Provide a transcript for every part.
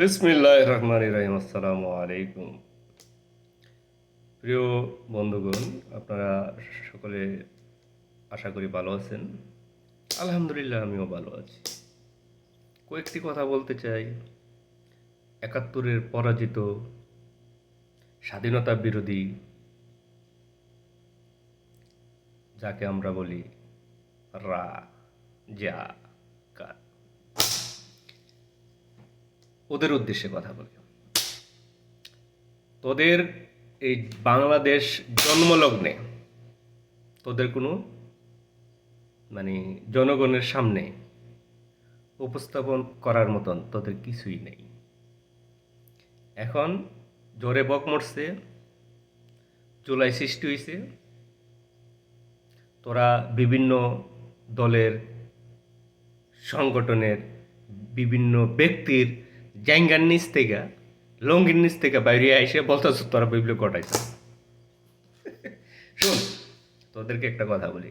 বিসমিল্লাহ রহমান রহিম আসসালামু আলাইকুম। প্রিয় বন্ধুগণ, আপনারা সকলে আশা করি ভালো আছেন। আলহামদুলিল্লাহ, আমিও ভালো আছি। কয়েকটি কথা বলতে চাই। একাত্তরের পরাজিত, স্বাধীনতা বিরোধী, যাকে আমরা বলি রা যা কার ওদের উদ্দেশ্যে কথা বলি। তোদের এই বাংলাদেশ জন্মলগ্নে তোদের কোনো মানে জনগণের সামনে উপস্থাপন করার মতন তোদের কিছুই নেই। এখন জোরে বক মরছে জুলাই সৃষ্টি হয়েছে তোরা বিভিন্ন দলের সংগঠনের বিভিন্ন ব্যক্তির জাঙ্গার নিচ থেকে লঙ্গির নিচ থেকে বাইরে এসে বলতেছ, তোরা বিপ্লব ঘটাইছ। শোন, তোদেরকে একটা কথা বলি।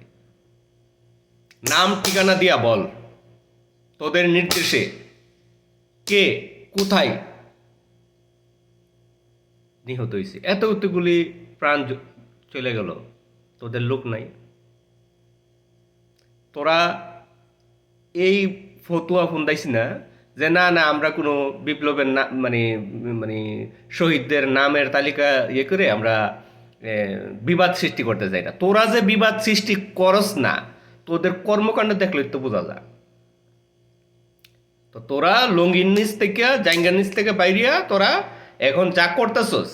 নাম, ঠিকানা দিয়া বল, তোদের নির্দেশে কে কোথায় নিহত হয়েছে। এত এতগুলি প্রাণ চলে গেল, তোদের লোক নাই। তোরা এই ফতুয়া ফুন্দাইস না যে না না, আমরা কোনো বিপ্লবের না মানে মানে শহীদদের নামের তালিকা ইয়ে করে আমরা বিবাদ সৃষ্টি করতে চাই না। তোরা যে বিবাদ সৃষ্টি করস না, তোদের কর্মকাণ্ড দেখলে তো বোঝা যায়। তো তোরা লঙ্গির নিচ থেকে জাঙ্গার নিচ থেকে বাইরিয়া তোরা এখন যা করতেছস,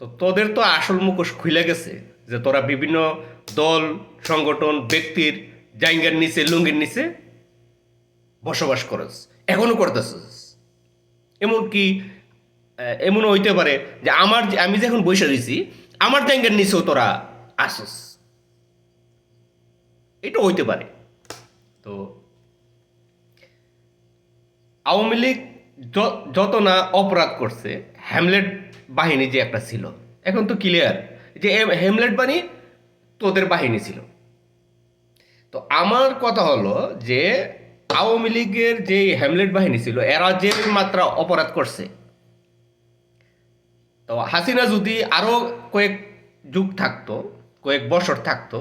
তো তোদের তো আসল মুখোশ খুলে গেছে যে তোরা বিভিন্ন দল, সংগঠন, ব্যক্তির জাইঙ্গার নিচে, লুঙ্গির নিচে বসবাস করস, এখনও করতেছস। এমনকি এমনও হইতে পারে যে আমার আমি যে- যখন বসে রয়েছি আমার জাইঙ্গার নিচেও তোরা আসস। এটা হইতে পারে। তো, আওয়ামী লীগ যত না অপরাধ করছে হ্যামলেট বাহিনী যে একটা ছিল, এখন তো ক্লিয়ার যে হ্যামলেট বাহিনী তোদের বাহিনী ছিল। তো আমার কথা হলো যে আওয়ামী লীগের যে হ্যামলেট বাহিনী ছিল, এরা যে মাত্রা অপরাধ করছে। তো হাসিনা যদি আরও কয়েক যুগ থাকতো, কয়েক বছর থাকতো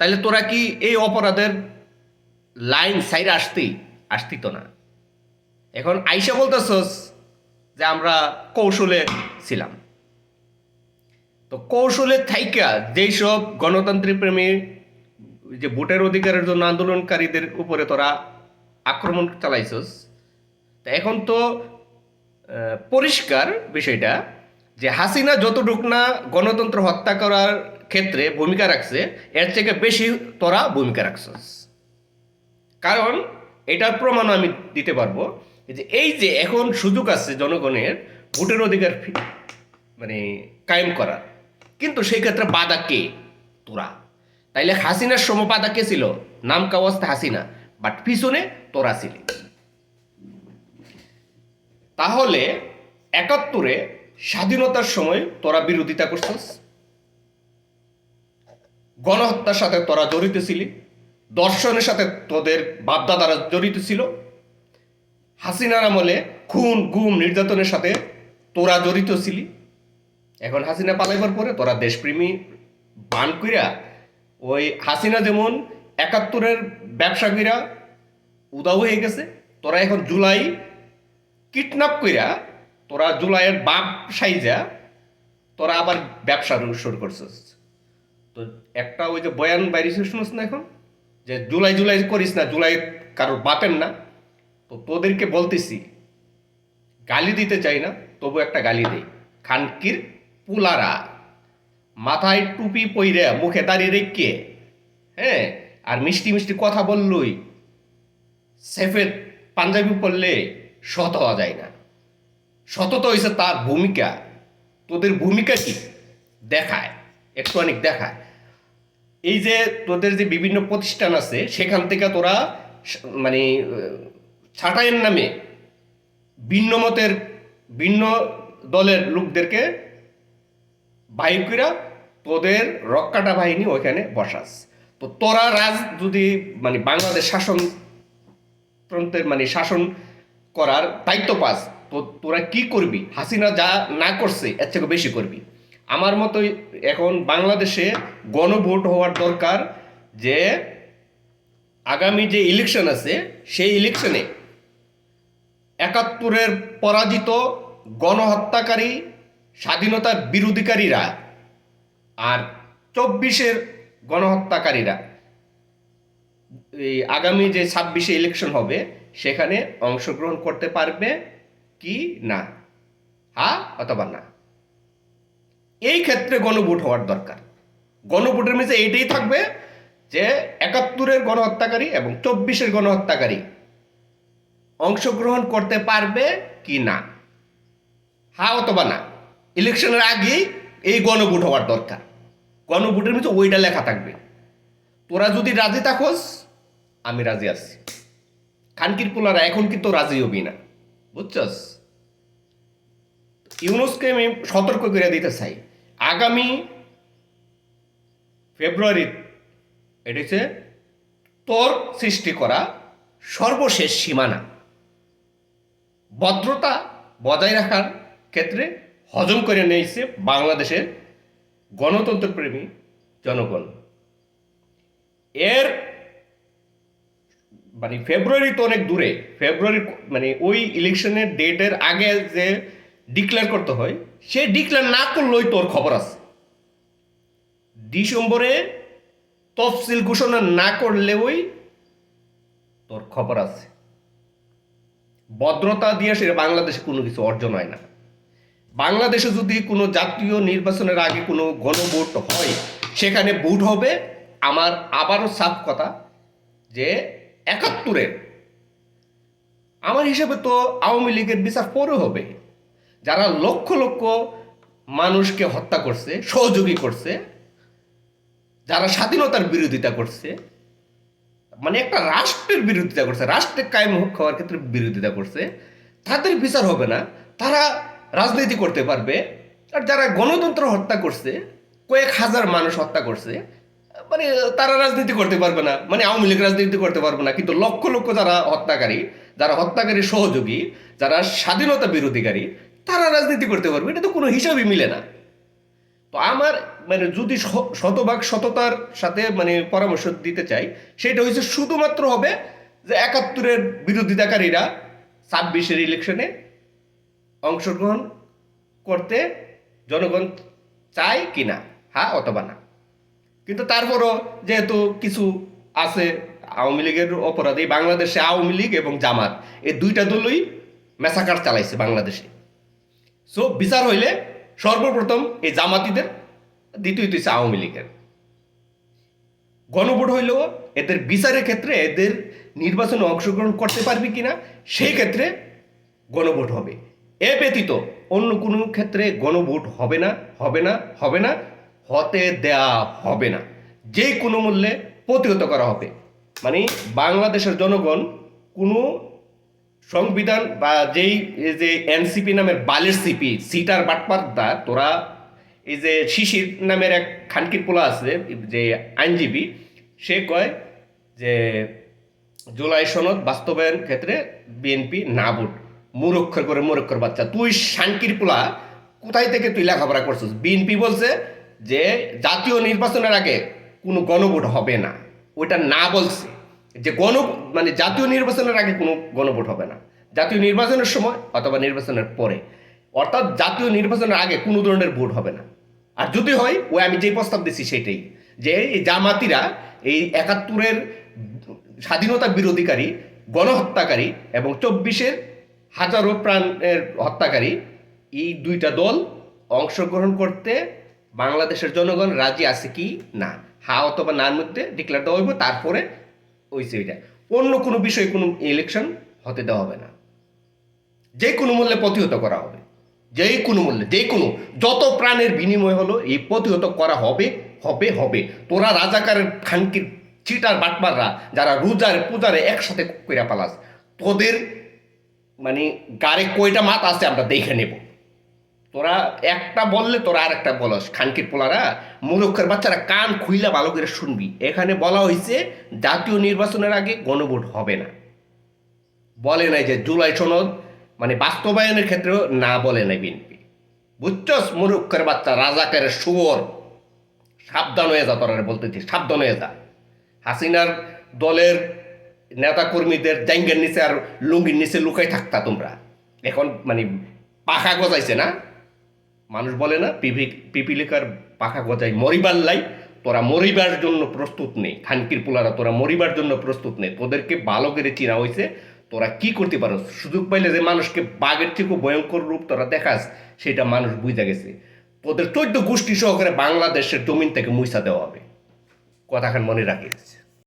তাহলে তোরা কি এই অপরাধের লাইন সাইড আসতেই, আসতিত না? এখন আইসা বলতেছস যে আমরা কৌশলে ছিলাম। তো কৌশলে থাইকা যেই সব গণতান্ত্রিক প্রেমী, যে ভোটের অধিকারের জন্য আন্দোলনকারীদের উপরে তোরা আক্রমণ চালাইছস। তা এখন তো পরিষ্কার বিষয়টা যে হাসিনা যতটুক না গণতন্ত্র হত্যা করার ক্ষেত্রে ভূমিকা রাখছে, এর থেকে বেশি তোরা ভূমিকা রাখছস। কারণ এটার প্রমাণ আমি দিতে পারব যে এই যে এখন সুযোগ আছে জনগণের ভোটের অধিকার মানে কায়েম করার। কিন্তু সেই ক্ষেত্রে বাধা কে? তোরা। তাইলে হাসিনার সম বাধা কে ছিল? নাম কাওয়াস্তে হাসিনা। বাট পিছনে তোরা তাহলে একাত্তরে স্বাধীনতার সময় তোরা বিরোধিতা করছিস। গণহত্যার সাথে তোরা জড়িত ছিলি। দর্শনের সাথে তোদের বাপদাদারা জড়িত ছিল। হাসিনার আমলে খুন, গুম, নির্যাতনের সাথে তোরা জড়িত ছিলি। এখন হাসিনা পালাইবার পরে তোরা দেশপ্রেমী বান কইরা ওই হাসিনা যেমন একাত্তরের ব্যবসায়ীরা উদাও হয়ে গেছে, তোরা এখন জুলাই কিডন্যাপ কইরা, তোরা জুলাইয়ের বাপ সাইজা, তোরা আবার ব্যবসা শুরু করছিস। তো একটা ওই যে বয়ান বাইরে শুনিস না এখন? যে জুলাই জুলাই করিস না, জুলাই কারোর বাপের না। তো তোদেরকে বলতেছি, গালি দিতে চাই না, তবু একটা গালি দেই। খানকির পুলারা, মাথায় টুপি পইরে মুখে দাঁড়িয়ে রেখে হ্যাঁ আর মিষ্টি মিষ্টি কথা বললই সেফের পাঞ্জাবি পরলে সত হওয়া যায় না। সততা হয়েছে তার ভূমিকা। তোদের ভূমিকা কি? দেখায় একটু অনেক দেখায়। এই যে তোদের যে বিভিন্ন প্রতিষ্ঠান আছে, সেখান থেকে তোরা মানে ছাঁটাইয়ের নামে ভিন্ন মতের, ভিন্ন দলের লোকদেরকে বাইকরা তোদের রক্ষাটা বাহিনী ওইখানে বসাস। তো তোরা রাজ যদি মানে বাংলাদেশ শাসন মানে শাসন করার দায়িত্ব পাস। তো তোরা কি করবি? হাসিনা যা না করছে, এর থেকে বেশি করবি। আমার মতো এখন বাংলাদেশে গণভোট হওয়ার দরকার যে আগামী যে ইলেকশন আছে, সেই ইলেকশনে একাত্তরের পরাজিত গণহত্যাকারী স্বাধীনতা বিরোধীকারীরা আর চব্বিশের গণহত্যাকারীরা এই আগামী যে ছাব্বিশে ইলেকশন হবে, সেখানে অংশগ্রহণ করতে পারবে কি না? হা অথবা না? এই ক্ষেত্রে গণভোট হওয়ার দরকার। গণভোটের মধ্যে এইটাই থাকবে যে একাত্তরের গণহত্যাকারী এবং চব্বিশের গণহত্যাকারী অংশগ্রহণ করতে পারবে কি না? হা অথবা না? ইলেকশনের আগেই এই গণভোট হওয়ার দরকার। গণভোটের মধ্যে ওইটা লেখা থাকবে। তোরা যদি রাজি থাকোস, আমি রাজি আছি। খানকির পোলারা এখন কিন্তু রাজি হবি না। বুঝছস? ইউনুসকে আমি সতর্ক করে দিতে চাই। আগামী ফেব্রুয়ারি, এটা তোর সৃষ্টি করা সর্বশেষ সীমানা। ভদ্রতা বজায় রাখার ক্ষেত্রে হজম করে নিয়েছে বাংলাদেশের গণতন্ত্রপ্রেমী জনগণ। এর মানে ফেব্রুয়ারি তো অনেক দূরে, ফেব্রুয়ারি মানে ওই ইলেকশনের ডেটের আগে যে ডিক্লেয়ার করতে হয়, সে ডিক্লেয়ার না করলেই তোর খবর আছে। ডিসেম্বরে তফসিল ঘোষণা না করলেওই তোর খবর আছে। ভদ্রতা দিয়ে সে বাংলাদেশে কোনো কিছু অর্জন হয় না। বাংলাদেশে যদি কোনো জাতীয় নির্বাচনের আগে কোনো গণভোট হয়, সেখানে ভোট হবে আমার আবারও সাফ কথা যে একাত্তরের, আমার হিসেবে তো আওয়ামী লীগের বিচার পরে হবে। যারা লক্ষ লক্ষ মানুষকে হত্যা করছে, সহযোগী করছে, যারা স্বাধীনতার বিরোধিতা করছে মানে একটা রাষ্ট্রের বিরোধিতা করছে রাষ্ট্রের কায়েম হওয়ার ক্ষেত্রে বিরোধিতা করছে, তাদের বিচার হবে না। তারা রাজনীতি করতে পারবে। আর যারা গণতন্ত্র হত্যা করছে, কয়েক হাজার মানুষ হত্যা করছে মানে তারা রাজনীতি করতে পারবে না মানে আওয়ামী লীগ রাজনীতি করতে পারবে না, কিন্তু লক্ষ লক্ষ যারা হত্যাকারী যারা হত্যাকারী সহযোগী, যারা স্বাধীনতা বিরোধীকারী, তারা রাজনীতি করতে পারবে, এটা তো কোনো হিসাবই মিলে না। তো আমার মানে যদি শতভাগ সততার সাথে মানে পরামর্শ দিতে চাই, সেটা হচ্ছে শুধুমাত্র হবে যে একাত্তরের বিরোধিতাকারীরা ছাব্বিশের ইলেকশনে অংশগ্রহণ করতে জনগণ চায় কি না হ্যাঁ অথবা না। কিন্তু তারপরও যেহেতু কিছু আছে আওয়ামী লীগের অপরাধ এই বাংলাদেশে আওয়ামী লীগ এবং জামাত, এই দুইটা দলই মেসাকার চালাইছে বাংলাদেশে। সো বিচার হইলে সর্বপ্রথম এই জামাতিদের, দ্বিতীয়ত হচ্ছে আওয়ামী লীগের। গণভোট হইলেও এদের বিচারের ক্ষেত্রে এদের নির্বাচনে অংশগ্রহণ করতে পারবে কিনা, সেই ক্ষেত্রে গণভোট হবে। এ ব্যতীত অন্য কোনো ক্ষেত্রে গণভোট হবে না হবে না হবে না। হতে দেয়া হবে না। যে কোনো মূল্যে প্রতিহত করা হবে। মানে বাংলাদেশের জনগণ কোনো সংবিধান বা যেই যে এনসিপি নামের বালের সিপি, সিটার বাটপারদা তোরা এই যে শিশির নামের এক খানকির পোলা আছে, যে আইনজীবী, সে কয় যে জুলাই সনদ বাস্তবায়ন ক্ষেত্রে বিএনপি না ভোট, মুরক্ষর করে মুরক্ষর বাচ্চা। তুই শানকির পোলা, কোথায় থেকে তুই লেখাপড়া করছিস? বিএনপি বলছে যে জাতীয় নির্বাচনের আগে কোনো গণভোট হবে না। ওইটা না বলছে। যে গণ মানে জাতীয় নির্বাচনের আগে কোনো গণভোট হবে না। জাতীয় নির্বাচনের সময় অথবা নির্বাচনের পরে। অর্থাৎ জাতীয় নির্বাচনের আগে কোনো ধরনের ভোট হবে না। আর যদি হয়, ওই আমি যে প্রস্তাব দিচ্ছি সেটাই। যে এই জামাতিরা এই একাত্তরের স্বাধীনতা বিরোধীকারী, গণহত্যাকারী এবং চব্বিশের হাজারো প্রাণের হত্যাকারী এই দুইটা দল অংশগ্রহণ করতে বাংলাদেশের জনগণ রাজি আছে কি না? হা অথবা নার মধ্যে ডিক্লেয়ার দেওয়া হইব, তারপরে ওইছে ওইটা অন্য কোনো বিষয়ে কোনো ইলেকশন হতে দেওয়া হবে না। যে কোনো মূল্যে প্রতিহত করা হবে। যে কোনো মূল্যে, যে কোনো, যত প্রাণের বিনিময় হলো, এই প্রতিহত করা হবে হবে হবে। তোরা রাজাকারের খানকির চিটার বাটমাররা, যারা রোজার পূজারে একসাথে কইরা পালাস, তোদের মানে গাড়ে কয়টা মাত আছে আমরা দেখে নেব। তোরা একটা বললে তোরা আর একটা বলস, খানকির পোলারা। মূর্খের বাচ্চারা কান খুইলা ভালো করে শুনবি। এখানে বলা হয়েছে জাতীয় নির্বাচনের আগে গণভোট হবে না। বলে নাই যে জুলাই সনদ মানে বাস্তবায়নের ক্ষেত্রেও না বলে নাই বিএনপি। বুঝছস মুরুক্ষের বাচ্চা, রাজাকের শুয়োর। সাবধান হয়ে যা, তোরা বলতেছি, সাবধান হয়ে যা। হাসিনার দলের নেতাকর্মীদের জাঙ্গের নিচে আর লুঙ্গির নিচে লুকাই থাকতা তোমরা। এখন মানে পাখা গজাইছে না? মানুষ বলে না পিপি পিপিলিকার পাখা গজাই মরিবার লাই, তোরা মরিবার জন্য প্রস্তুত নেই খানকির পোলারা, তোরা মরিবার জন্য প্রস্তুত নেই তোদেরকে ভালো করে চিনা হয়েছে তোরা কি করতে পারো সুযোগ পাইলে যে মানুষকে বাঘের থেকেও ভয়ঙ্কর রূপ তোরা দেখাস, সেটা মানুষ বুঝে গেছে। তোদের চোদ্দ গোষ্ঠী সহকারে বাংলাদেশের জমিন থেকে মুইসা দেওয়া হবে। কথাখান মনে রাখিস।